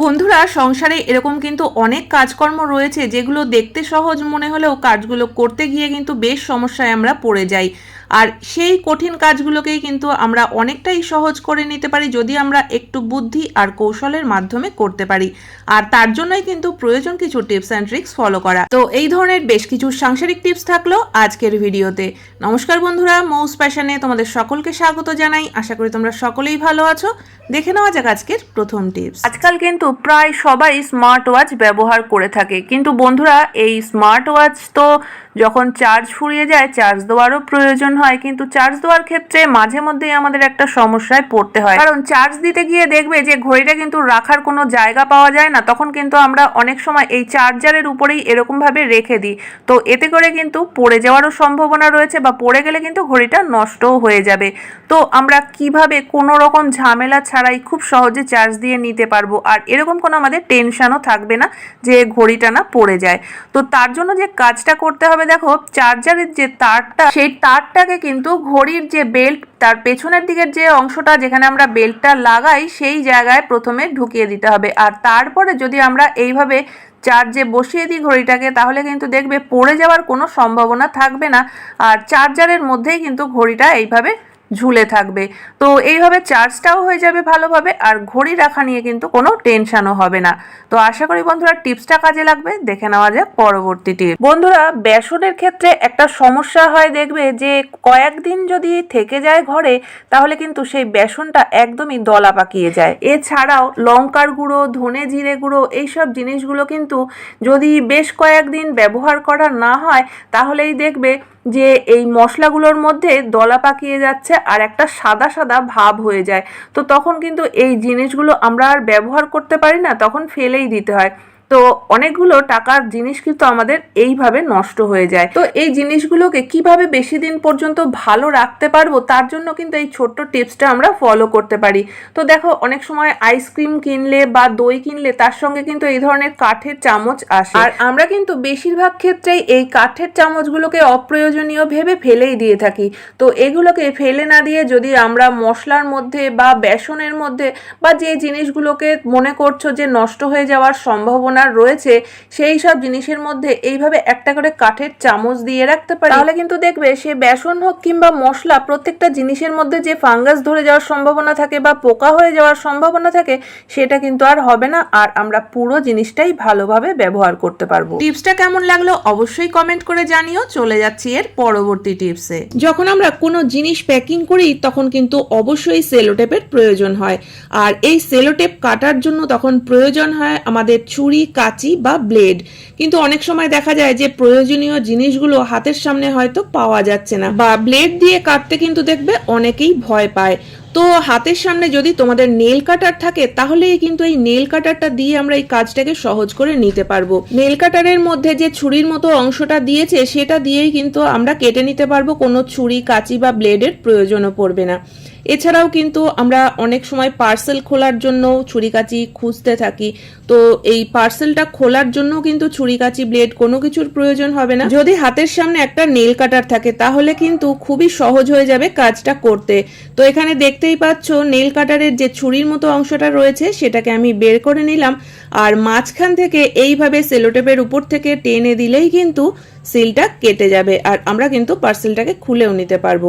বন্ধুরা, সংসারে এরকম কিন্তু অনেক কাজকর্ম রয়েছে যেগুলো দেখতে সহজ মনে হলেও কাজগুলো করতে গিয়ে কিন্তু বেশ সমস্যায় আমরা পড়ে যাই। আর সেই কঠিন কাজগুলোকেই কিন্তু আমরা অনেকটাই সহজ করে নিতে পারি যদি আমরা একটু বুদ্ধি আর কৌশলের মাধ্যমে করতে পারি। আর তার জন্যই কিন্তু প্রয়োজন কিছু টিপস অ্যান্ড ট্রিক্স ফলো করা। তো এই ধরনের বেশ কিছু সাংসারিক টিপস থাকল আজকের ভিডিওতে। নমস্কার বন্ধুরা, মৌস প্যাশনে তোমাদের সকলকে স্বাগত জানাই। আশা করি তোমরা সকলেই ভালো আছো। দেখে নেওয়া যাক আজকের প্রথম টিপস। আজকাল কিন্তু প্রায় সবাই স্মার্ট ওয়াচ ব্যবহার করে থাকে। কিন্তু বন্ধুরা, এই স্মার্ট ওয়াচ তো যখন চার্জ ফুরিয়ে যায়, চার্জ দেওয়ারও প্রয়োজন হয়, কিন্তু চার্জ দেওয়ার ক্ষেত্রে মাঝে মধ্যেই আমাদের একটা সমস্যায় পড়তে হয়। কারণ চার্জ দিতে গিয়ে দেখবে যে ঘড়িটা কিন্তু রাখার কোনো জায়গা পাওয়া যায় না, তখন কিন্তু আমরা অনেক সময় এই চার্জারের উপরেই এরকমভাবে রেখে দিই। তো এতে করে কিন্তু পড়ে যাওয়ারও সম্ভাবনা রয়েছে বা পড়ে গেলে কিন্তু ঘড়িটা নষ্টও হয়ে যাবে। তো আমরা কীভাবে কোনো রকম ঝামেলা ছাড়াই খুব সহজে চার্জ দিয়ে নিতে পারব? আর এরকম কোনো আমাদের টেনশনও থাকবে না যে ঘড়িটা না পড়ে যায়। তো তার জন্য যে কাজটা করতে হবে, দেখো, চার্জারের যে তারটা, সেই তারটাকে কিন্তু ঘড়ির যে বেল্ট তার পেছনের দিকের যে অংশটা যেখানে আমরা বেল্টটা লাগাই, সেই জায়গায় প্রথমে ঢুকিয়ে দিতে হবে। আর তারপরে যদি আমরা এইভাবে চার্জে বসিয়ে দিই ঘড়িটাকে, তাহলে কিন্তু দেখবে পড়ে যাওয়ার কোনো সম্ভাবনা থাকবে না। আর চার্জারের মধ্যেই কিন্তু ঘড়িটা এইভাবে ঝুলে থাকবে। তো এইভাবে চার্জটাও হয়ে যাবে ভালোভাবে আর ঘড়ি রাখা নিয়ে কিন্তু কোনো টেনশনও হবে না। তো আশা করি বন্ধুরা টিপসটা কাজে লাগবে, দেখে নেওয়া যাক পরবর্তী টিপ বন্ধুরা বেসনের ক্ষেত্রে একটা সমস্যা হয় দেখবে যে কয়েকদিন যদি থেকে যায় ঘরে, তাহলে কিন্তু সেই বেসনটা একদমই দলা পাকিয়ে যায়। এছাড়াও লঙ্কার গুঁড়ো, ধনে জিরে গুঁড়ো এইসব জিনিসগুলো কিন্তু যদি বেশ কয়েকদিন ব্যবহার করা না হয়, তাহলেই দেখবে যে এই মশলাগুলোর মধ্যে দলা পাকিয়ে যাচ্ছে আর একটা সাদা সাদা ভাব হয়ে যায়। তো তখন কিন্তু এই জিনিসগুলো আমরা আর ব্যবহার করতে পারি না, তখন ফেলেই দিতে হয়। তো অনেকগুলো টাকার জিনিস কিন্তু আমাদের এইভাবে নষ্ট হয়ে যায়। তো এই জিনিসগুলোকে কীভাবে বেশি দিন পর্যন্ত ভালো রাখতে পারব, তার জন্য কিন্তু এই ছোট্ট টিপসটা আমরা ফলো করতে পারি। তো দেখো, অনেক সময় আইসক্রিম কিনলে বা দই কিনলে তার সঙ্গে কিন্তু এই ধরনের কাঠের চামচ আসে। আর আমরা কিন্তু বেশিরভাগ ক্ষেত্রেই এই কাঠের চামচগুলোকে অপ্রয়োজনীয় ভেবে ফেলেই দিয়ে থাকি। তো এগুলোকে ফেলে না দিয়ে যদি আমরা মশলার মধ্যে বা বেসনের মধ্যে বা যে জিনিসগুলোকে মনে করছ যে নষ্ট হয়ে যাওয়ার সম্ভাবনা রয়েছে, সেই সব জিনিসের মধ্যে এইভাবে একটা করে কাঠের চামচ দিয়ে রাখতে পারি। তাহলে কিন্তু দেখবে সে বেসন হোক কিংবা মশলা, প্রত্যেকটা জিনিসের মধ্যে যে ফাঙ্গাস ধরে যাওয়ার সম্ভাবনা থাকে বা পোকা হয়ে যাওয়ার সম্ভাবনা থাকে, সেটা কিন্তু আর হবে না। আর আমরা পুরো জিনিসটাই ভালোভাবে ব্যবহার করতে পারব। টিপসটা কেমন লাগল অবশ্যই কমেন্ট করে জানিও। চলে যাচ্ছি এর পরবর্তী টিপসে। যখন আমরা কোনো জিনিস প্যাকিং করি, তখন কিন্তু অবশ্যই সেলোটেপের প্রয়োজন হয়। আর এই সেলোটেপ কাটার জন্য তখন প্রয়োজন হয় আমাদের ছুরি কাঁচি বা ব্লেড। কিন্তু অনেক সময় দেখা যায় যে প্রয়োজনীয় জিনিসগুলো হাতের সামনে হয়তো পাওয়া যাচ্ছে না বা ব্লেড দিয়ে কাটতে কিন্তু দেখবে অনেকেই ভয় পায়। তো হাতের সামনে যদি তোমাদের নেল কাটার থাকে, তাহলেই কিন্তু এই নেল কাটারটা দিয়ে আমরা এই কাজটাকে সহজ করে নিতে পারব। নেল কাটারের মধ্যে যে ছুরির মতো অংশটা দিয়েছে, সেটা দিয়েই কিন্তু আমরা কেটে নিতে পারব। কোনো ছুরি, কাঁচি বা ব্লেডের প্রয়োজনও পড়বে না। এছাড়াও কিন্তু আমরা অনেক সময় পার্সেল খোলার জন্য ছুরি কাঁচি খুঁজতে থাকি। তো এই পার্সেলটা খোলার জন্য কিন্তু ছুরি কাঁচি ব্লেড কোনো কিছুর প্রয়োজন হবে না। যদি হাতের সামনে একটা নেল কাটার থাকে, তাহলে কিন্তু খুবই সহজ হয়ে যাবে কাজটা করতে। তো এখানে দেখতেই পাচ্ছ নেল কাটারের যে ছুরির মতো অংশটা রয়েছে, সেটাকে আমি বের করে নিলাম। আর মাঝখান থেকে এইভাবে সেলোটেপের উপর থেকে টেনে দিলেই কিন্তু সিলটা কেটে যাবে। আর আমরা কিন্তু পার্সেলটাকে খুলেও নিতে পারব।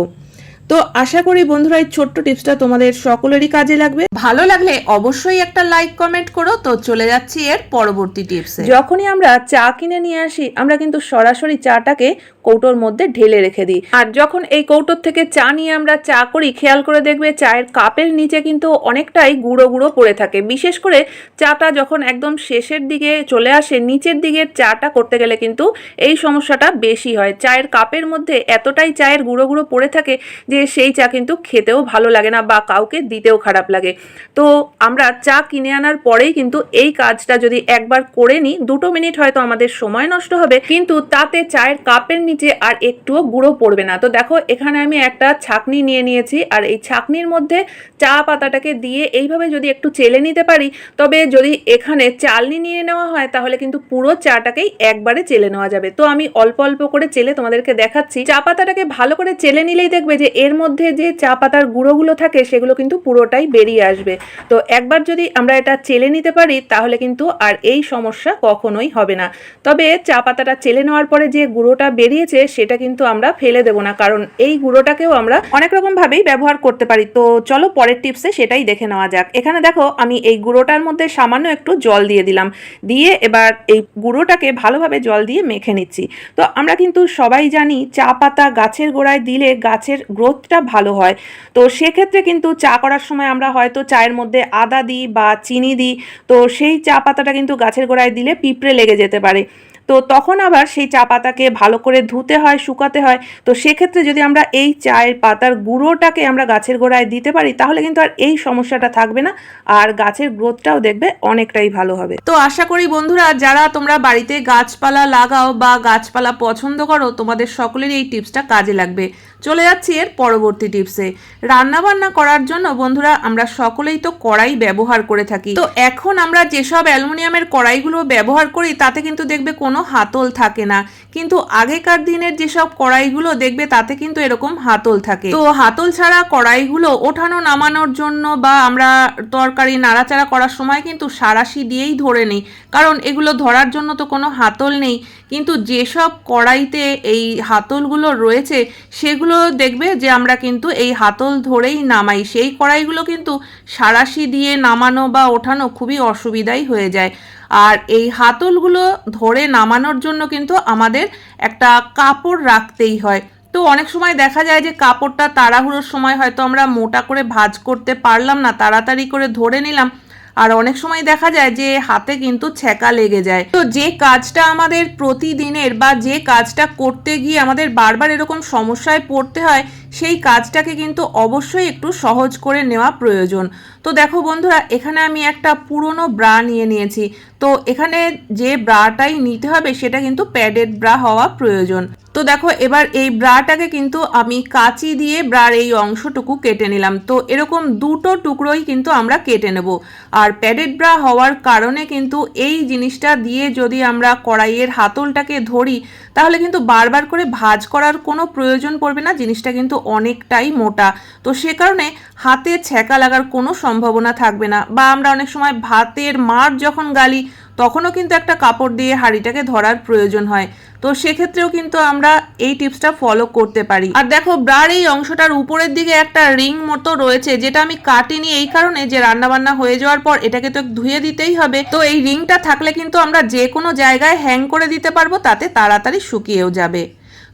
তো আশা করি বন্ধুরা এই ছোট্ট টিপসটা তোমাদের সকলেরই কাজে লাগবে। ভালো লাগলে অবশ্যই একটা লাইক কমেন্ট করো। তো চলে যাচ্ছি এর পরবর্তী টিপসে। যখনই আমরা চা কিনে নিয়ে আসি আমরা কিন্তু সরাসরি চাটাকে কৌটোর মধ্যে ঢেলে রেখে দিই। আর যখন এই কৌটোর থেকে চা নিয়ে আমরা চা করি, খেয়াল করে দেখবে চায়ের কাপের নিচে কিন্তু অনেকটাই গুঁড়ো গুঁড়ো পড়ে থাকে। বিশেষ করে চাটা যখন একদম শেষের দিকে চলে আসে, নিচের দিকের চাটা করতে গেলে কিন্তু এই সমস্যাটা বেশি হয়। চায়ের কাপের মধ্যে এতটাই চায়ের গুঁড়ো গুঁড়ো পড়ে থাকে যে সেই চা কিন্তু খেতেও ভালো লাগে না বা কাউকে দিতেও খারাপ লাগে। তো আমরা চা কিনে আনার পরেই কিন্তু এই কাজটা যদি একবার করে নিই, দুটো মিনিট হয়তো আমাদের সময় নষ্ট হবে। কিন্তু তাতে চায়ের কাপের নিচে আর একটুও গুঁড়ো পড়বে না। তো দেখো, এখানে আমি একটা ছাকনি নিয়ে নিয়েছি আর এই ছাকনির মধ্যে চা পাতাটাকে দিয়ে এইভাবে যদি একটু চেলে নিতে পারি, তবে যদি এখানে চালনি নিয়ে নেওয়া হয়, তাহলে কিন্তু পুরো চাটাকেই একবারে চেলে নেওয়া যাবে। তো আমি অল্প অল্প করে চেলে তোমাদেরকে দেখাচ্ছি। চা পাতাটাকে ভালো করে চেলে নিলেই দেখবে যে এর মধ্যে যে চা পাতার গুঁড়োগুলো থাকে, সেগুলো কিন্তু পুরোটাই বেরিয়ে আসবে। তো একবার যদি আমরা এটা চেলে নিতে পারি, তাহলে কিন্তু আর এই সমস্যা কখনোই হবে না। তবে চা পাতাটা চেলে নেওয়ার পরে যে গুঁড়োটা বেরিয়েছে সেটা কিন্তু আমরা ফেলে দেবো না। কারণ এই গুঁড়োটাকেও আমরা অনেক রকম ভাবেই ব্যবহার করতে পারি। তো চলো পরের টিপসে সেটাই দেখে নেওয়া যাক। এখানে দেখো, আমি এই গুঁড়োটার মধ্যে সামান্য একটু জল দিয়ে দিলাম। দিয়ে এবার এই গুঁড়োটাকে ভালোভাবে জল দিয়ে মেখে নিচ্ছি। তো আমরা কিন্তু সবাই জানি, চা পাতা গাছের গোড়ায় দিলে গাছের গ্রোথটা ভালো হয়। তো সেক্ষেত্রে কিন্তু চা করার সময় আমরা হয়তো চায়ের মধ্যে আদা দিই বা চিনি দিই। তো সেই চা পাতাটা কিন্তু গাছের গোড়ায় দিলে পিঁপড়ে লেগে যেতে পারে। তো তখন আবার সেই চা পাতাকে ভালো করে ধুতে হয়, শুকাতে হয়। তো সেক্ষেত্রে যদি আমরা এই চায়ের পাতার গুঁড়োটাকে আমরা গাছের গোড়ায় দিতে পারি, তাহলে কিন্তু আর এই সমস্যাটা থাকবে না। আর গাছের গ্রোথটাও দেখবে অনেকটাই ভালো হবে। তো আশা করি বন্ধুরা, যারা তোমরা বাড়িতে গাছপালা লাগাও বা গাছপালা পছন্দ করো, তোমাদের সকলেরই এই টিপসটা কাজে লাগবে। চলে যাচ্ছি এর পরবর্তী টিপসে। রান্না বান্না করার জন্য বন্ধুরা, আমরা সকলেই তো কড়াই ব্যবহার করে থাকি। তো এখন আমরা যেসব অ্যালুমিনিয়ামের কড়াইগুলো ব্যবহার করি, তাতে কিন্তু দেখবে কোনো হাতল থাকে না। কিন্তু আগেকার দিনের যেসব কড়াইগুলো দেখবে, তাতে কিন্তু এরকম হাতল থাকে। তো হাতল ছাড়া কড়াইগুলো ওঠানো নামানোর জন্য বা আমরা তরকারি নাড়াচাড়া করার সময় কিন্তু সারাশি দিয়েই ধরে নিই। কারণ এগুলো ধরার জন্য তো কোনো হাতল নেই। কিন্তু যেসব কড়াইতে এই হাতলগুলো রয়েছে, সেগুলো দেখবে যে আমরা কিন্তু এই হাতল ধরেই নামাই। সেই কড়াইগুলো কিন্তু সারাশি দিয়ে নামানো বা ওঠানো খুবই অসুবিধাই হয়ে যায়। আর এই হাতলগুলো ধরে নামানোর জন্য কিন্তু আমাদের একটা কাপড় রাখতেই হয়। তো অনেক সময় দেখা যায় যে কাপড়টা তাড়াহুড়োর সময় হয়তো আমরা মোটা করে ভাজ করতে পারলাম না, তাড়াতাড়ি করে ধরে নিলাম। আর অনেক সময় দেখা যায় যে হাতে কিন্তু ছ্যাঁকা লেগে যায়। তো যে কাজটা আমাদের প্রতিদিনের বা যে কাজটা করতে গিয়ে আমাদের বারবার এরকম সমস্যায় পড়তে হয় সেই কাজটাকে কিন্তু অবশ্যই একটু সহজ করে নেওয়া প্রয়োজন। তো দেখো বন্ধুরা, এখানে আমি একটা পুরনো ব্রা নিয়ে নিয়েছি। তো এখানে যে ব্রাটাই নিতে হবে, সেটা কিন্তু প্যাডেড ব্রা হওয়া প্রয়োজন। তো দেখো, এবার এই ব্রাটাকে কিন্তু আমি কাঁচি দিয়ে ব্রার এই অংশটুকু কেটে নিলাম। তো এরকম দুটো টুকরোই কিন্তু আমরা কেটে নেব। আর প্যাডেড ব্রা হওয়ার কারণে কিন্তু এই জিনিসটা দিয়ে যদি আমরা কড়াইয়ের হাতলটাকে ধরি তাহলে কিন্তু বারবার করে ভাজ করার কোনো প্রয়োজন পড়বে না, জিনিসটা কিন্তু অনেকটাই মোটা। তো সে কারণে হাতে ছ্যাঁকা লাগার কোনো সম্ভাবনা থাকবে না বা আমরা অনেক সময় ভাতের মার যখন গালি তখনও কিন্তু একটা কাপড় দিয়ে হাঁড়িটাকে ধরার প্রয়োজন হয়। তো সেক্ষেত্রেও কিন্তু আমরা এই টিপসটা ফলো করতে পারি। আর দেখো, ব্রার এই অংশটার উপরের দিকে একটা রিং মতো রয়েছে, যেটা আমি কাটিনি এই কারণে যে রান্নাবান্না হয়ে যাওয়ার পর এটাকে তো ধুয়ে দিতেই হবে। তো এই রিংটা থাকলে কিন্তু আমরা যে কোনো জায়গায় হ্যাং করে দিতে পারব, তাতে তাড়াতাড়ি শুকিয়েও যাবে।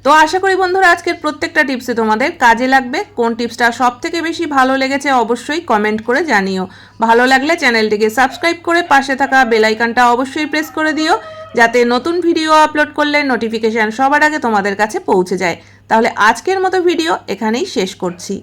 তো আশা করি বন্ধুরা আজকের প্রত্যেকটা টিপসে তোমাদের কাজে লাগবে। কোন টিপসটা সব থেকে বেশি ভালো লেগেছে অবশ্যই কমেন্ট করে জানিও। ভালো লাগলে চ্যানেলটিকে সাবস্ক্রাইব করে পাশে থাকা বেলাইকানটা অবশ্যই প্রেস করে দিও, যাতে নতুন ভিডিও আপলোড করলে নোটিফিকেশান সবার আগে তোমাদের কাছে পৌঁছে যায়। তাহলে আজকের মতো ভিডিও এখানেই শেষ করছি।